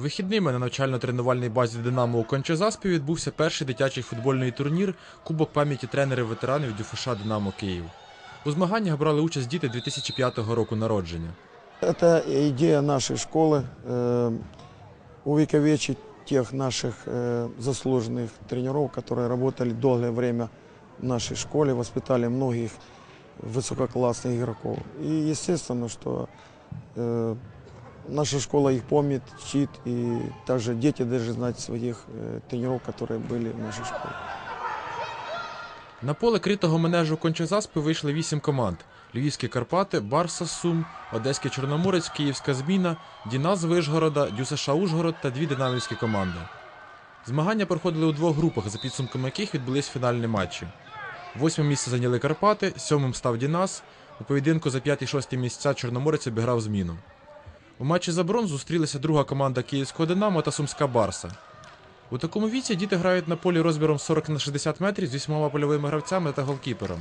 Вихідними на навчально-тренувальній базі Динамо у Кончезаспі відбувся перший дитячий футбольний турнір Кубок пам'яті тренерів ветеранів ДЮФШ Динамо Київ. У змаганнях брали участь діти 2005 року народження. Это идея нашей школы э, увековечить тех наших э, заслуженных тренеров, которые работали долгое время в нашей школе, воспитали многих высококлассных игроков. И естественно, что э, наша школа их помнит, чтит, и также дети должны знать своих э, тренеров, которые были в нашей школе. На поле критого менежу Кончезаспи вийшли вісім команд: Львівські Карпати, Барса з Сум, Одеський Чорноморець, Київська Зміна, Діна з Вишгорода, ДЮСШ Ужгород та дві динамівські команди. Змагання проходили у двох групах, за підсумками яких відбулись фінальні матчі. Восьме місце зайняли Карпати, сьомим став Дінас. У поєдинку за 5-6 місця Чорноморець обіграв зміну. У матчі за бронз зустрілися друга команда Київського Динамо та Сумська Барса. У такому віці діти грають на полі розміром 40 на 60 метрів з вісьмома польовими гравцями та голкіпером.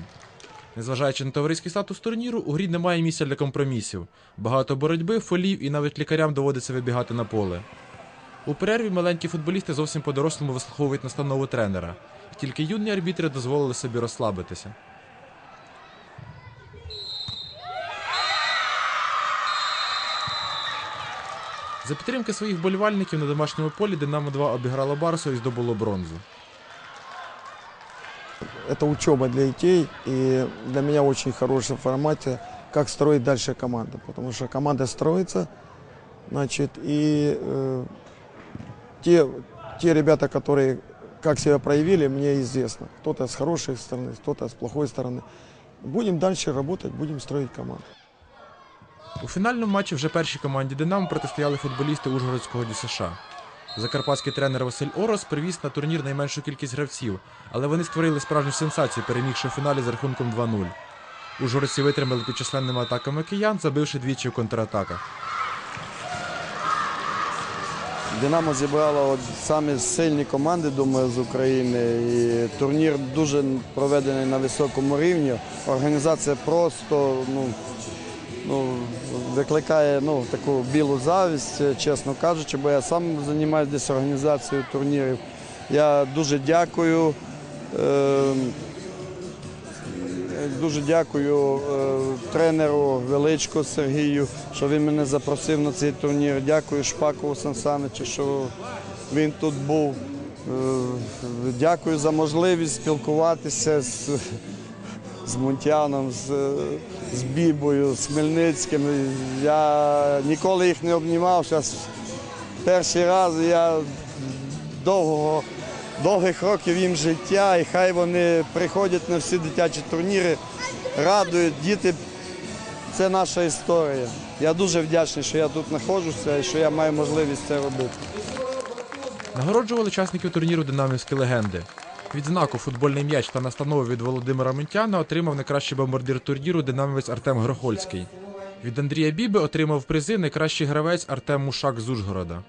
Незважаючи на товариський статус турніру, у грі немає місця для компромісів. Багато боротьби, фолів і навіть лікарям доводиться вибігати на поле. У перерві маленькі футболісти зовсім по-дорослому вислуховують настанову тренера. Тільки юні арбітри дозволили собі розслабитися. За підтримки своїх вболівальників на домашньому полі Динамо 2 обіграло Барсу і здобуло бронзу. Это учеба для детей и для меня очень хорошем формате, как строить дальше команду. Потому что команда строится, значит, и э, те, те ребята, которые как себя проявили, мне известно. Кто-то с хорошей стороны, кто-то с плохой стороны. Будем дальше работать, будем строить команду. У фінальному матчі вже першій команді Динамо протистояли футболісти Ужгородського ДЮСШ. Закарпатський тренер Василь Орос привіз на турнір найменшу кількість гравців, але вони створили справжню сенсацію, перемігши в фіналі з рахунком 2-0. Ужгородці витримали під численними атаками киян, забивши двічі в контратаках. Динамо зібрало от самі сильні команди, думаю, з України. І турнір дуже проведений на високому рівні. Організація просто ну, ну, викликає ну, таку білу завість, чесно кажучи, бо я сам займаюся десь організацією турнірів. Я дуже дякую. Е, Дуже дякую е, тренеру Величко Сергію, що він мене запросив на цей турнір. Дякую Шпакову Сан Саничу, що він тут був. Е, Дякую за можливість спілкуватися з, з Мунтяном, з, з Бібою, з Хмельницьким. Я ніколи їх не обнімав. Зараз перший раз я довго довгих років їм життя, і хай вони приходять на всі дитячі турніри, радують діти. Це наша історія. Я дуже вдячний, що я тут знаходжуся і що я маю можливість це робити. Нагороджували учасників турніру динамівські легенди. Відзнаку футбольний м'яч та настанову від Володимира Мунтяна отримав найкращий бомбардир турніру динамівець Артем Грохольський. Від Андрія Біби отримав призи найкращий гравець Артем Мушак з Ужгорода.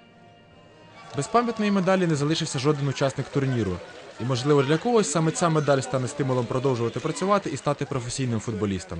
Без пам'ятної медалі не залишився жоден учасник турніру. І, можливо, для когось саме ця медаль стане стимулом продовжувати працювати і стати професійним футболістом.